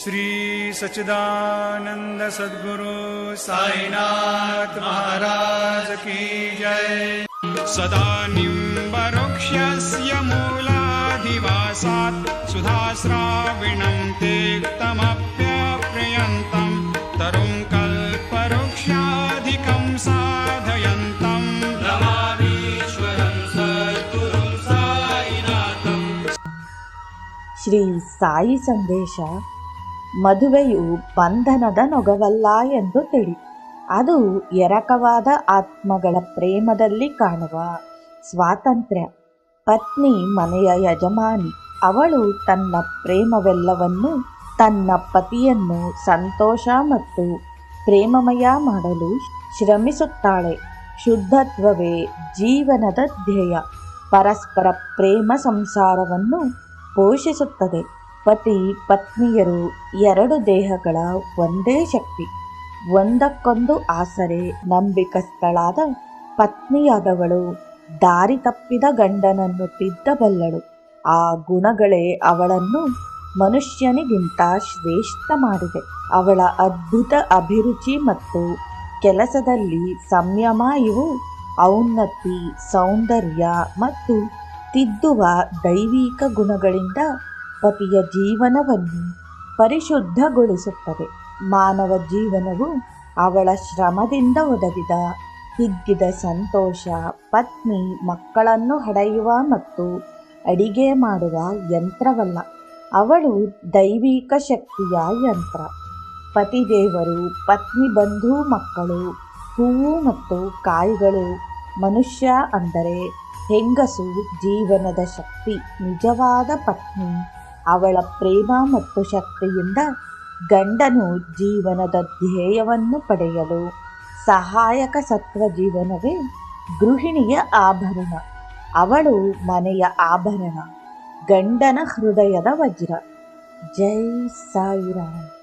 श्री सच्चिदानंद सद्गुरु साईनाथ महाराज की जय। सदा निम्बवृक्षस्य मूलाधिवासात् सुधास्राविणं तेक्तमप्यप्रियन्तं तरुं कल्पवृक्षाधिकं साधयन्तं। रमामीश्वरं श्री साई संदेशा ಮದುವೆಯು ಬಂಧನದ ನೊಗವಲ್ಲ ಎಂದು ತಿಳಿ. ಅದು ಎರಕವಾದ ಆತ್ಮಗಳ ಪ್ರೇಮದಲ್ಲಿ ಕಾಣುವ ಸ್ವಾತಂತ್ರ್ಯ. ಪತ್ನಿ ಮನೆಯ ಯಜಮಾನಿ, ಅವಳು ತನ್ನ ಪ್ರೇಮವೆಲ್ಲವನ್ನು, ತನ್ನ ಪತಿಯನ್ನು ಸಂತೋಷ ಮತ್ತು ಪ್ರೇಮಮಯ ಮಾಡಲು ಶ್ರಮಿಸುತ್ತಾಳೆ. ಶುದ್ಧತ್ವವೇ ಜೀವನದ ಧ್ಯೇಯ. ಪರಸ್ಪರ ಪ್ರೇಮ ಸಂಸಾರವನ್ನು ಪೋಷಿಸುತ್ತದೆ. ಪತಿ ಪತ್ನಿಯರು ಎರಡು ದೇಹಗಳ ಒಂದೇ ಶಕ್ತಿ. ಒಂದಕ್ಕೊಂದು ಆಸರೆ, ನಂಬಿಕಸ್ಥಳಾದ ಪತ್ನಿಯಾದವಳು ದಾರಿ ತಪ್ಪಿದ ಗಂಡನನ್ನು ತಿದ್ದಬಲ್ಲಳು. ಆ ಗುಣಗಳೇ ಅವಳನ್ನು ಮನುಷ್ಯನಿಗಿಂತ ಶ್ರೇಷ್ಠ ಮಾಡಿದೆ. ಅವಳ ಅದ್ಭುತ ಅಭಿರುಚಿ ಮತ್ತು ಕೆಲಸದಲ್ಲಿ ಸಂಯಮ ಇವು. ಔನ್ನತಿ, ಸೌಂದರ್ಯ ಮತ್ತು ತಿದ್ದುವ ದೈವಿಕ ಗುಣಗಳಿಂದ ಪತಿಯ ಜೀವನವನ್ನು ಪರಿಶುದ್ಧಗೊಳಿಸುತ್ತದೆ. ಮಾನವ ಜೀವನವು ಅವಳ ಶ್ರಮದಿಂದ ಒದಗಿದ ಹಿಗ್ಗಿದ ಸಂತೋಷ, ಪತ್ನಿ, ಮಕ್ಕಳನ್ನು ಹಡೆಯುವ ಮತ್ತು ಅಡಿಗೆ ಮಾಡುವ ಯಂತ್ರವಲ್ಲ, ಅವಳು ದೈವಿಕ ಶಕ್ತಿಯ ಯಂತ್ರ. ಪತಿದೇವರು ಪತ್ನಿ, ಬಂಧು, ಮಕ್ಕಳು, ಹೂವು ಮತ್ತು ಕಾಯಿಗಳು, ಮನುಷ್ಯ ಅಂದರೆ ಹೆಂಗಸು ಜೀವನದ ಶಕ್ತಿ, ನಿಜವಾದ ಪತ್ನಿ. ಅವಳ ಪ್ರೇಮ ಮತ್ತು ಶಕ್ತಿಯಿಂದ ಗಂಡನು ಜೀವನದ ಧ್ಯೇಯವನ್ನು ಪಡೆಯಲು ಸಹಾಯಕ ಸತ್ವ ಜೀವನವೇ ಗೃಹಿಣಿಯ ಆಭರಣ. ಅವಳು ಮನೆಯ ಆಭರಣ, ಗಂಡನ ಹೃದಯದ ವಜ್ರ. ಜೈ ಸಾಯಿರಾಮ್.